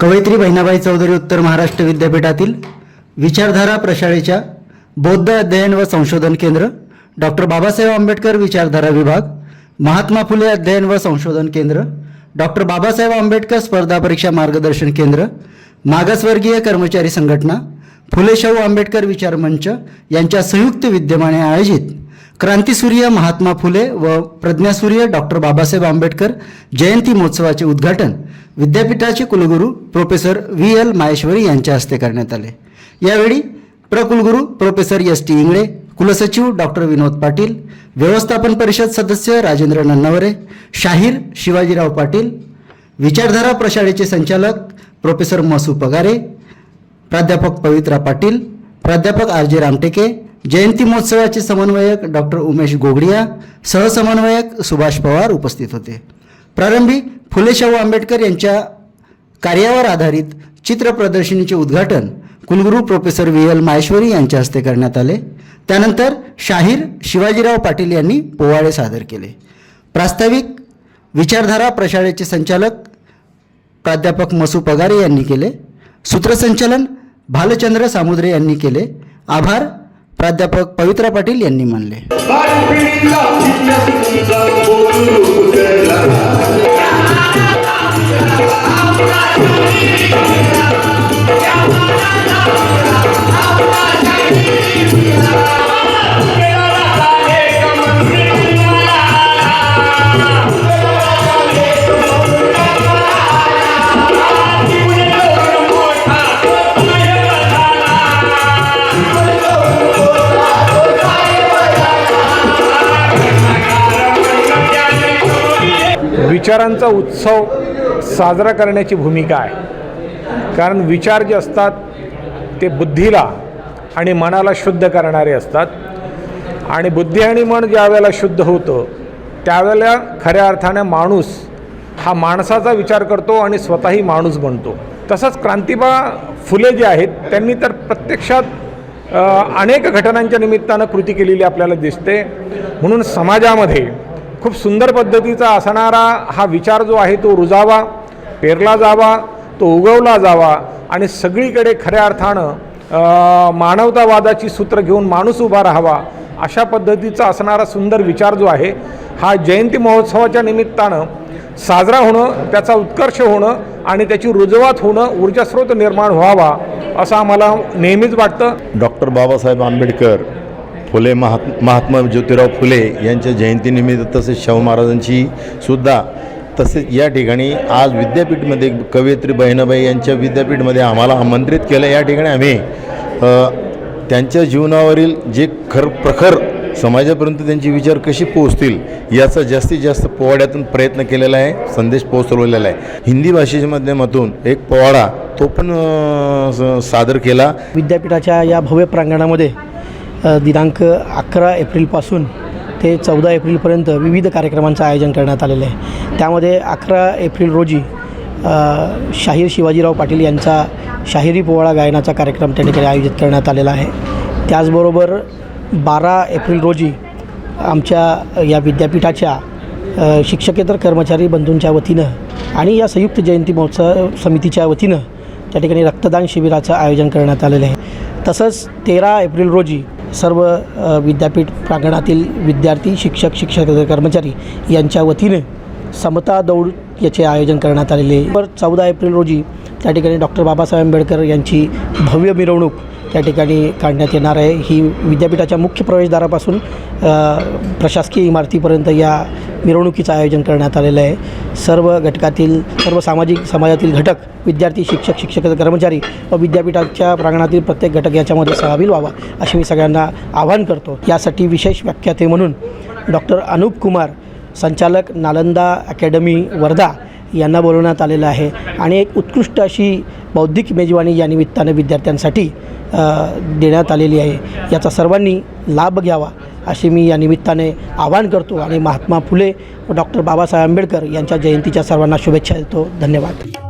कवयित्री बहिणाबाई चौधरी उत्तर महाराष्ट्र विद्यापीठातील विचारधारा प्रशाळेच्या बौद्ध अध्ययन व संशोधन केंद्र डॉक्टर बाबासाहेब आंबेडकर विचारधारा विभाग महात्मा फुले अध्ययन व संशोधन केंद्र डॉक्टर बाबासाहेब आंबेडकर स्पर्धा परीक्षा मार्गदर्शन केंद्र मागासवर्गीय कर्मचारी संघटना फुले शाहू आंबेडकर विचार मंच यांच्या संयुक्त विद्यमाने आयोजित क्रांतीसूर्य महात्मा फुले व प्रज्ञासूर्य डॉक्टर बाबासाहेब आंबेडकर जयंती महोत्सवाचे उद्घाटन विद्यापीठाचे कुलगुरू प्रोफेसर व्ही एल माहेश्वरी यांच्या हस्ते करण्यात आले. यावेळी प्रकुलगुरू प्रोफेसर एस टी इंगळे कुलसचिव डॉक्टर विनोद पाटील व्यवस्थापन परिषद सदस्य राजेंद्र नन्नावरे शाहीर शिवाजीराव पाटील विचारधारा प्रशाळेचे संचालक प्रोफेसर मसू पगारे प्राध्यापक पवित्रा पाटील प्राध्यापक आर जे रामटेके जयंती महोत्सवाचे समन्वयक डॉक्टर उमेश गोगडिया सहसमन्वयक सुभाष पवार उपस्थित होते. प्रारंभी फुले शाहू आंबेडकर यांच्या कार्यावर आधारित चित्र प्रदर्शनीचे उद्घाटन कुलगुरू प्रोफेसर व्ही एल माहेश्वरी यांच्या हस्ते करण्यात आले. त्यानंतर शाहीर शिवाजीराव पाटील यांनी पोवाडे सादर केले. प्रास्ताविक विचारधारा प्रशाळेचे संचालक प्राध्यापक मसू पगारे यांनी केले. सूत्रसंचालन भालचंद्र सामुद्रे यांनी केले. आभार प्राध्यापक पवित्रा पाटील यांनी मानले. विचारांचा उत्सव साजरा करण्याची भूमिका आहे. कारण विचार जे असतात ते बुद्धीला आणि मनाला शुद्ध करणारे असतात. आणि बुद्धी आणि मन ज्या वेळेला शुद्ध होतं त्यावेळेला खऱ्या अर्थाने माणूस हा माणसाचा विचार करतो आणि स्वतःही माणूस बनतो. तसंच क्रांतिबा फुले जे आहेत त्यांनी तर प्रत्यक्षात अनेक घटनांच्या निमित्तानं कृती केलेली आपल्याला दिसते. म्हणून समाजामध्ये खूप सुंदर पद्धतीचा असणारा हा विचार जो आहे तो रुजावा पेरला जावा तो उगवला जावा आणि सगळीकडे खऱ्या अर्थानं मानवतावादाची सूत्र घेऊन माणूस उभा राहावा अशा पद्धतीचा असणारा सुंदर विचार जो आहे हा जयंती महोत्सवाच्या निमित्तानं साजरा होणं त्याचा उत्कर्ष होणं आणि त्याची रुजवात होणं ऊर्जास्रोत निर्माण व्हावा असं आम्हाला नेहमीच वाटतं. डॉक्टर बाबासाहेब आंबेडकर फुले महात् महात्मा ज्योतिराव फुले यांच्या जयंतीनिमित्त तसेच शाहू महाराजांची सुद्धा तसेच या ठिकाणी आज विद्यापीठमध्ये कवयित्री बहिणाबाई यांच्या विद्यापीठमध्ये आम्हाला आमंत्रित केलं. या ठिकाणी आम्ही त्यांच्या जीवनावरील जे खर प्रखर समाजापर्यंत त्यांचे विचार कसे पोहोचतील याचा जास्तीत जास्त पोवाड्यातून प्रयत्न केलेला आहे संदेश पोहोचवलेला आहे. हिंदी भाषेच्या माध्यमातून एक पोवाडा तो पण स- सादर केला. विद्यापीठाच्या या भव्य प्रांगणामध्ये दिनांक अकरा एप्रिलपासून ते चौदा एप्रिलपर्यंत विविध कार्यक्रमांचं आयोजन करण्यात आलेलं आहे. त्यामध्ये अकरा एप्रिल रोजी शाहीर शिवाजीराव पाटील यांचा शाहिरी पोवाळा गायनाचा कार्यक्रम त्या ठिकाणी आयोजित करण्यात आलेला आहे. त्याचबरोबर बारा एप्रिल रोजी आमच्या या विद्यापीठाच्या शिक्षकेतर कर्मचारी बंधूंच्या वतीनं आणि या संयुक्त जयंती महोत्सव समितीच्या वतीनं त्या ठिकाणी रक्तदान शिबिराचं आयोजन करण्यात आलेलं आहे. तसंच तेरा एप्रिल रोजी सर्व विद्यापीठ प्रांगणातील विद्यार्थी शिक्षक शिक्षक कर्मचारी यांच्या वतीने समता दौड याचे आयोजन करण्यात आलेले आहे. चौदा एप्रिल रोजी त्या ठिकाणी डॉक्टर बाबासाहेब आंबेडकर यांची भव्य मिरवणूक त्या ठिकाणी काढण्यात येणार आहे. ही विद्यापीठाच्या मुख्य प्रवेशद्वारापासून प्रशासकीय इमारतीपर्यंत या मिरवणुकीचं आयोजन करण्यात आलेलं आहे. सर्व घटकातील सर्व सामाजिक समाजातील घटक विद्यार्थी शिक्षक शिक्षक कर्मचारी व विद्यापीठाच्या प्रांगणातील प्रत्येक घटक याच्यामध्ये सहभागी व्हावा असे मी सगळ्यांना आवाहन करतो. यासाठी विशेष व्याख्याते म्हणून डॉक्टर अनूप कुमार संचालक नालंदा अकॅडमी वर्धा यांना बोलवण्यात आलेलं आहे. आणि एक उत्कृष्ट अशी बौद्धिक मेजवानी या निमित्तानं विद्यार्थ्यांसाठी देण्यात आलेली आहे. याचा सर्वांनी लाभ घ्यावा असे मी या निमित्ताने आवाहन करतो आणि महात्मा फुले व डॉक्टर बाबासाहेब आंबेडकर यांच्या जयंतीच्या सर्वांना शुभेच्छा देतो. धन्यवाद.